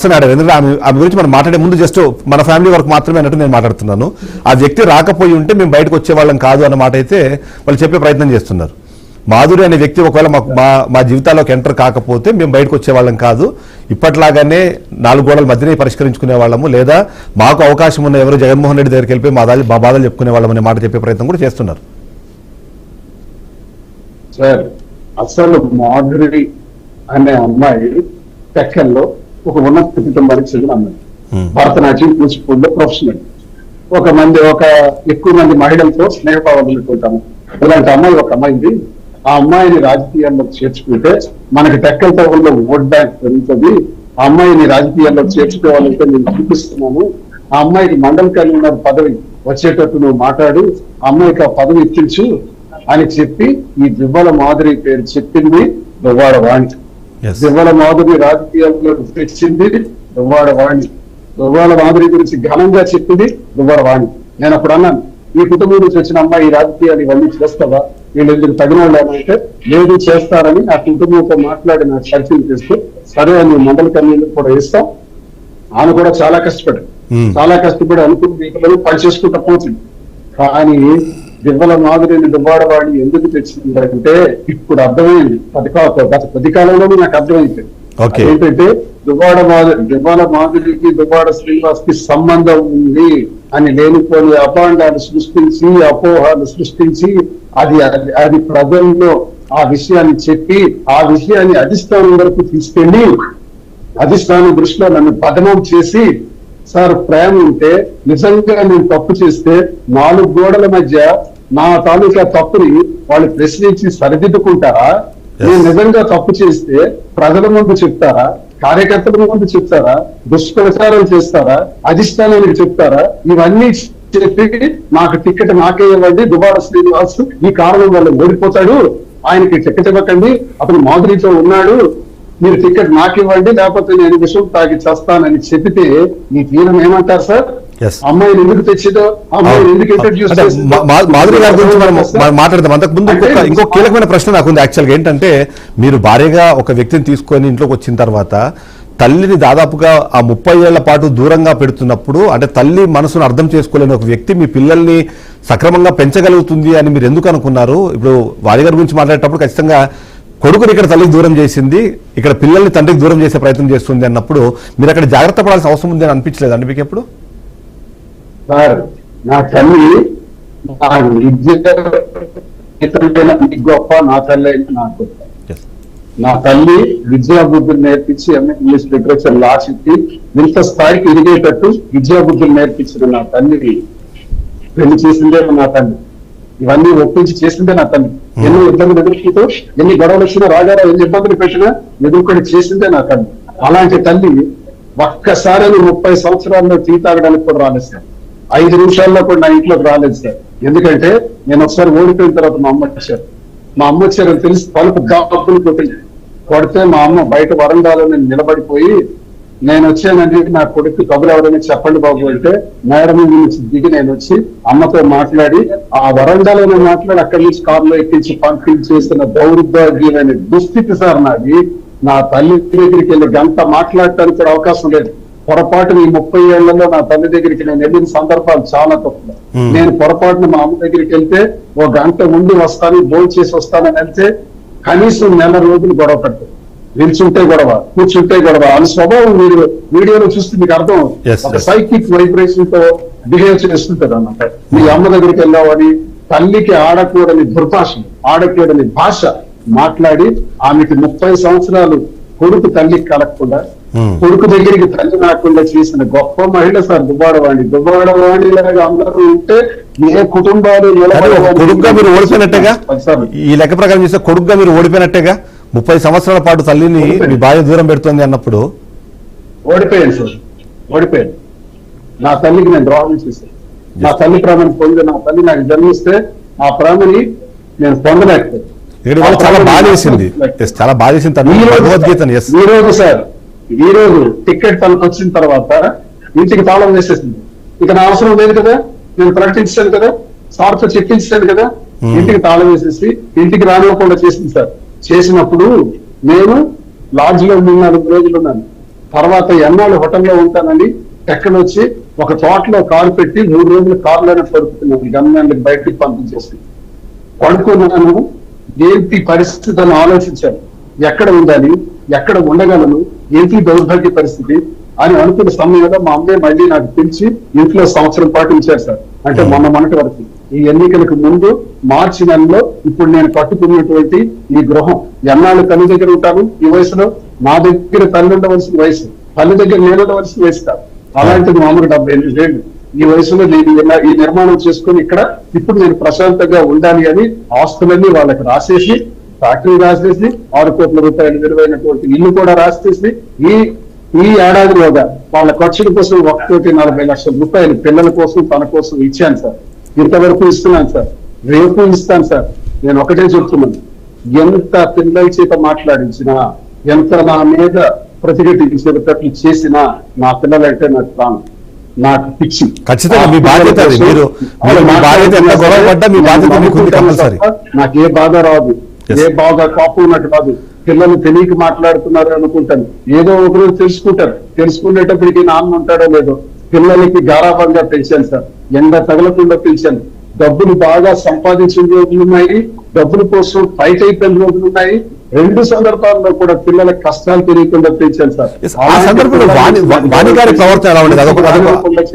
అసలు ఎందుకంటే ఆమె ఆమె గురించి మనం మాట్లాడే ముందు జస్ట్ మన ఫ్యామిలీ వరకు మాత్రమే అన్నట్టు నేను మాట్లాడుతున్నాను. ఆ వ్యక్తి రాకపోయి ఉంటే మేము బయటకు వచ్చేవాళ్ళం కాదు అన్న మాట అయితే వాళ్ళు చెప్పే ప్రయత్నం చేస్తున్నారు. మాధురి అనే వ్యక్తి ఒకవేళ మాకు మా మా జీవితాల్లోకి ఎంటర్ కాకపోతే మేము బయటకు వచ్చేవాళ్ళం కాదు. ఇప్పట్లాగానే నాలుగు గోడల మధ్యనే పరిష్కరించుకునే వాళ్ళము లేదా మాకు అవకాశం ఉన్న ఎవరు జగన్మోహన్ రెడ్డి దగ్గరికి వెళ్ళిపోయి మా దాని మా బాధలు చెప్పుకునే వాళ్ళం అనే మాట చెప్పే ప్రయత్నం కూడా చేస్తున్నారు. సార్ అసలు మాధురి అనే అమ్మాయి టెక్కల్లో ఒక ఉన్నత కుటుంబానికి చెందిన అమ్మాయి. Hmm. భరతనాట్యం కూచిపూడిలో ప్రొఫెషనల్ ఒక మంది ఒక ఎక్కువ మంది మహిళలతో స్నేహభావాలు ఉంటాము. ఇలాంటి అమ్మాయి ఒక అమ్మాయింది. ఆ అమ్మాయిని రాజకీయాల్లో చేర్చుకుంటే మనకి టెక్కల్ టవర్లో ఓట్ బ్యాంక్ పెరుగుతుంది. ఆ అమ్మాయిని రాజకీయాల్లో చేర్చుకోవాలంటే నేను చూపిస్తున్నాను ఆ అమ్మాయికి మండల కన్వీనర్ పదవి వచ్చేటట్టు నువ్వు మాట్లాడు. ఆ అమ్మాయికి ఆ పదవి ఇప్పించు. అని చెప్పి ఈ దివ్వల మాదిరి పేరు చెప్పింది దువ్వాడ వాణి. దివ్వల మాదిరి రాజకీయాల్లో తెచ్చింది దువ్వాడ వాణి. దువ్వాడ మాదిరి గురించి ఘనంగా చెప్పింది దువ్వాడ వాణి. నేను అప్పుడు అన్నాను ఈ కుటుంబం నుంచి వచ్చిన అమ్మాయి ఈ రాజకీయాలు ఇవన్నీ చేస్తావా? వీళ్ళు ఎందుకు తగిన అంటే లేదు చేస్తారని ఆ కుటుంబంతో మాట్లాడి నాకు పరిచయం చేస్తూ సరే అని మండల కన్వీనర్ కూడా ఇస్తాం. ఆమె కూడా చాలా కష్టపడి Hmm. చాలా కష్టపడి అనుకున్న పని చేసుకుంటా పోతుంది. కానీ దివ్వల మాదిరిని దువ్వాడవాడిని ఎందుకు తెచ్చిందంటే ఇప్పుడు అర్థమైంది పది కా- గత కొద్ది కాలంలోనే నాకు అర్థమైంది. ఏంటంటే దువ్వాడ మాదిరి దువ్వాడ మాదిరికి దువ్వాడ శ్రీనివాస్కి సంబంధం ఉంది అని లేనిపోని అపాండాలు సృష్టించి అపోహాలు సృష్టించి అది అది- ప్రజల్లో ఆ విషయాన్ని చెప్పి ఆ విషయాన్ని అధిష్టానం వరకు తీసుకెళ్ళి అధిష్టానం దృష్టిలో నన్ను బదనం చేసి సార్ ప్రేమ ఉంటే నిజంగా నేను తప్పు చేస్తే నాలుగు గోడల మధ్య నా తాలూకా తప్పుని వాళ్ళు ప్రశ్నించి సరిదిద్దుకుంటారా? నేను నిజంగా తప్పు చేస్తే ప్రజల ముందు చెప్తారా? కార్యకర్తల ముందు చెప్తారా? దుష్ప్రచారం చేస్తారా? అధిష్టానానికి చెప్తారా? ఇవన్నీ చెప్పి నాకు టికెట్ నాకే ఇవ్వండి. దుబార శ్రీనివాస్ ఈ కారణం వల్ల ఓడిపోతాడు. ఆయనకి టికెట్ ఇవ్వకండి. అతను మాధురితో ఉన్నాడు. మీరు టికెట్ నాకు ఇవ్వండి లేకపోతే నేను విషయం తాగి చేస్తానని చెబితే ఈ తీరం ఏమంటారు సార్. అమ్మాయిని ఎందుకు తెచ్చిదో అమ్మాయిని ఎందుకు ఇంట్రడ్యూస్ మాధురి గారి గురించి మనం మాట్లాడదాం. అంతకు ముందు ఇంకొక ఇంకో కీలకమైన ప్రశ్న నాకు ఉంది యాక్చువల్గా ఏంటంటే మీరు భార్యగా ఒక వ్యక్తిని తీసుకొని ఇంట్లోకి వచ్చిన తర్వాత తల్లిని దాదాపుగా ఆ ముప్పై ఏళ్ళ పాటు దూరంగా పెడుతున్నప్పుడు అంటే తల్లి మనసును అర్థం చేసుకోలేని ఒక వ్యక్తి మీ పిల్లల్ని సక్రమంగా పెంచగలుగుతుంది అని మీరు ఎందుకు అనుకున్నారు? ఇప్పుడు వారి గారి గురించి మాట్లాడేటప్పుడు ఖచ్చితంగా కొడుకుని ఇక్కడ తల్లికి దూరం చేసింది ఇక్కడ పిల్లల్ని తండ్రికి దూరం చేసే ప్రయత్నం చేస్తుంది అన్నప్పుడు మీరు అక్కడ జాగ్రత్త పడాల్సిన అవసరం ఉంది అని అనిపించలేదండి మీకు ఎప్పుడు? సార్ నా తల్లి నా విద్య ఇతరులైన నీ గొప్ప నా తల్లి అయినా నా గొప్ప. నా తల్లి విద్యా బుద్ధులు నేర్పించి ఎంఏ ఇంగ్లీష్ లిటరేచర్ లా చెప్పి ఇంత స్థాయికి ఎదిగేటట్టు విద్యా బుద్ధులు నేర్పించిన నా తల్లి. పెళ్ళి చేసిందే నా తల్లి. ఇవన్నీ ఒప్పించి చేసిందే నా తల్లి. ఎన్ని ఇబ్బందులు ఎదుర్కొంటూ ఎన్ని గొడవలు వచ్చినా రాజారావు ఎన్ని ఇబ్బందులు పెట్టినా ఎదుర్కొని చేసిందే నా తల్లి. అలాంటి తల్లి ఒక్కసారి ముప్పై సంవత్సరాల్లో టీ తాగడానికి కూడా రాలేదు సార్. ఐదు నిమిషాల్లో కూడా నా ఇంట్లోకి రాలేదు సార్. ఎందుకంటే నేను ఒకసారి ఓడిపోయిన తర్వాత మా అమ్మ వచ్చారు. మా అమ్మ వచ్చారని తెలిసి తలుపు డబ్బులు కొట్టింది. కొడితే మా అమ్మ బయట వరండాలో నేను నిలబడిపోయి నేను వచ్చానండి నా కొడుకు కబురు ఎవరైనా చెప్పండి బాబు అంటే మేడం నుంచి దిగి నేను వచ్చి అమ్మతో మాట్లాడి ఆ వరండాలోనే మాట్లాడి అక్కడి నుంచి కారులో ఎక్కించి పంపించేసిన దౌర్భాగ్యమైన దుస్థితి సార్ నాది. నా తల్లి దగ్గరికి వెళ్ళి గంట మాట్లాడటానికి కూడా అవకాశం లేదు. పొరపాటున ఈ ముప్పై ఏళ్ళలో నా తల్లి దగ్గరికి నేను వెళ్ళిన సందర్భాలు చాలా తక్కువ. నేను పొరపాటున మా అమ్మ దగ్గరికి వెళ్తే ఓ గంట ఉండి వస్తాను భోజనం చేసి వస్తానని వెళ్తే కనీసం నెల రోజులు గొడవ పడుతుంది నిల్చుంటే గొడవ కూర్చుంటే గొడవ అని స్వభావం మీరు వీడియోలో చూస్తే మీకు అర్థం ఒక. సైకిక్ వైబ్రేషన్తో బిహేవ్ చేస్తుంటారు అన్నమాట మీ అమ్మ దగ్గరికి వెళ్ళావని తల్లికి ఆడకూడని దుర్భాష ఆడకూడని భాష మాట్లాడి ఆమెకి ముప్పై సంవత్సరాలు కొడుకు తల్లికి కలగకుండా. కొడుకు దగ్గరికి తల్లి రాకుండా చేసిన గొప్ప మహిళ సార్ దుబ్బాడవాణి దుబ్బాడవాణి లాగా అందరూ ఉంటే ఏ కుటుంబాలు కొడుకుగా మీరు ఓడిపోయినట్టేగా? ఈ లెక్క ప్రకారం చూస్తే కొడుకుగా మీరు ఓడిపోయినట్టేగా? ముప్పై సంవత్సరాల పాటు తల్లిని మీ భార్య దూరం పెడుతుంది అన్నప్పుడు? ఓడిపోయాను సార్. ఓడిపోయాను. నా తల్లికి నేను ద్రోహం చేశాను. నా తల్లి ప్రేమని పొంది నా తల్లి నాకు జన్మిస్తే ఆ ప్రేమని నేను పొందలేకపోయాను. చాలా బాధ వేసింది Yes, చాలా బాధ వేసింది భగవద్గీతను ఎస్ ఈ రోజు సార్ ఈ రోజు టికెట్ తనకు వచ్చిన తర్వాత ఇంటికి తాళం వేసేసింది. ఇక నా అవసరం లేదు కదా? నేను ప్రకటించాను కదా? సార్తో చెప్పించాను కదా. ఇంటికి తాళం వేసేసి ఇంటికి రానివ్వకుండా చేసింది సార్. చేసినప్పుడు నేను లాడ్జ్లో మూడు నాలుగు రోజులు ఉన్నాను. తర్వాత ఎన్నాళ్ళు హోటల్లో ఉంటానని టెక్కన వచ్చి ఒక తోటలో కారు పెట్టి మూడు రోజులు కారులోనే పడుకుతున్నాను గమ్యాన్ని బయటికి పంపించేసి. పడుకున్నాను ఏంటి పరిస్థితి అని ఆలోచించాను. ఎక్కడ ఉండాలి ఎక్కడ ఉండగలను? ఏంటి దౌర్భాగ్య పరిస్థితి? అని అనుకున్న సమయంలో మా అమ్మాయి మళ్ళీ నాకు పిలిచి ఇంట్లో సంవత్సరం పాటు ఉంచారు సార్. అంటే మొన్న మొన్నటి వరకు. ఈ ఎన్నికలకు ముందు మార్చి నెలలో ఇప్పుడు నేను కట్టుకున్నటువంటి ఈ గృహం ఎన్నాళ్ళు తల్లి దగ్గర ఉంటాను? ఈ వయసులో? నా దగ్గర తల్లి ఉండవలసిన వయసు. తల్లి దగ్గర నేను ఉండవలసిన వయసు కాదు. అలాంటిది మామూలు డెబ్బై ఎనిమిది ఏళ్ళు ఈ వయసులో నేను ఈ నిర్మాణం చేసుకుని ఇక్కడ ఇప్పుడు నేను ప్రశాంతంగా ఉండాలి అని ఆస్తులన్నీ వాళ్ళకి రాసేసి ఫ్యాక్టరీ రాసేసి ఆరు కోట్ల రూపాయలు విలువైనటువంటి ఇల్లు కూడా రాసేసి ఈ ఈ ఏడాదిలోగా వాళ్ళ ఖర్చుల కోసం ఒక కోటి నలభై లక్షల రూపాయలు పిల్లల కోసం తన కోసం ఇచ్చాను సార్. ఇంతవరకు ఇస్తున్నాను సార్. రేపు ఇస్తాను సార్. నేను ఒకటే చెప్తున్నాను. ఎంత పిల్లల చేత మాట్లాడించినా ఎంత నా మీద ప్రతిఘటించేటట్లు చేసినా నా పిల్లలంటే నాకు ప్రాణం. నాకు పిచ్చి. ఖచ్చితంగా మీ బాధ్యత. నాకు ఏ బాధ రాదు. ఏ బాగా కాపు ఉన్నట్టు కాదు. పిల్లలు తెలియక మాట్లాడుతున్నారు అనుకుంటాను. ఏదో ఒకరు తెలుసుకుంటారు. తెలుసుకునేటప్పటికి నాన్న ఉంటాడో లేదో. పిల్లలకి గారాభంగా పెంచాను సార్. ఎండ తగలకుండా పెంచాను. డబ్బులు బాగా సంపాదించిన రోజులు ఉన్నాయి. డబ్బుల కోసం ఫైట్ అయిపోయిన రోజులు ఉన్నాయి. రెండు సందర్భాల్లో కూడా పిల్లల కష్టాలు తెలియకుండా పెంచాను సార్. ఆ సందర్భంలో వాణి గారి ప్రవర్తన ఎలా ఉండేది? అదొక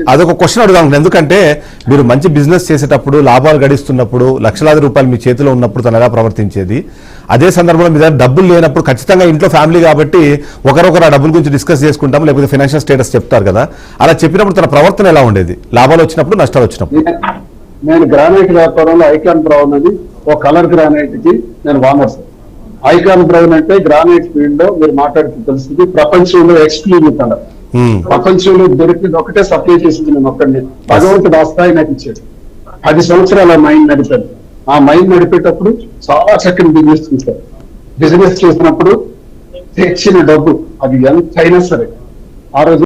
అదొక క్వశ్చన్ అడుగుదాం. ఎందుకంటే మీరు మంచి బిజినెస్ చేసేటప్పుడు లాభాలు గడిస్తున్నప్పుడు లక్షలాది రూపాయలు మీ చేతిలో ఉన్నప్పుడు తను ఎలా ప్రవర్తించేది? అదే సందర్భంలో మీ దగ్గర డబ్బులు లేనప్పుడు ఖచ్చితంగా ఇంట్లో ఫ్యామిలీ కాబట్టి ఒకరొకరు ఆ డబ్బుల గురించి డిస్కస్ చేసుకుంటాం లేకపోతే ఫైనాన్షియల్ స్టేటస్ చెప్తారు కదా. అలా చెప్పినప్పుడు తన ప్రవర్తన ఎలా ఉండేది? లాభాలు వచ్చినప్పుడు నష్టాలు వచ్చినప్పుడు? నేను- గ్రానైట్ వ్యాపారంలో ఐకాన్ బ్రౌన్ అని ఒక కలర్ గ్రానైట్కి నేను వానర్ సార్. ఐకాన్ బ్రౌన్ అంటే గ్రానైట్ ఫీల్డ్లో మీరు మాట్లాడుతూ తెలుస్తుంది. ప్రపంచంలో ఎక్స్క్లూజివ్ కలర్. ప్రపంచంలో దొరికింది ఒకటే సప్లై చేసింది నేను ఒక్కడిని. భగవంతుడు ఆ స్థాయి నాకు ఇచ్చాడు పది సంవత్సరాలు ఆ మైండ్ నడిపాను ఆ మైండ్ నడిపేటప్పుడు చాలా చక్కని బిజినెస్ చేశాను బిజినెస్ చేసినప్పుడు తెచ్చిన డబ్బు అది ఎంతైనా సరే. ఆ రోజు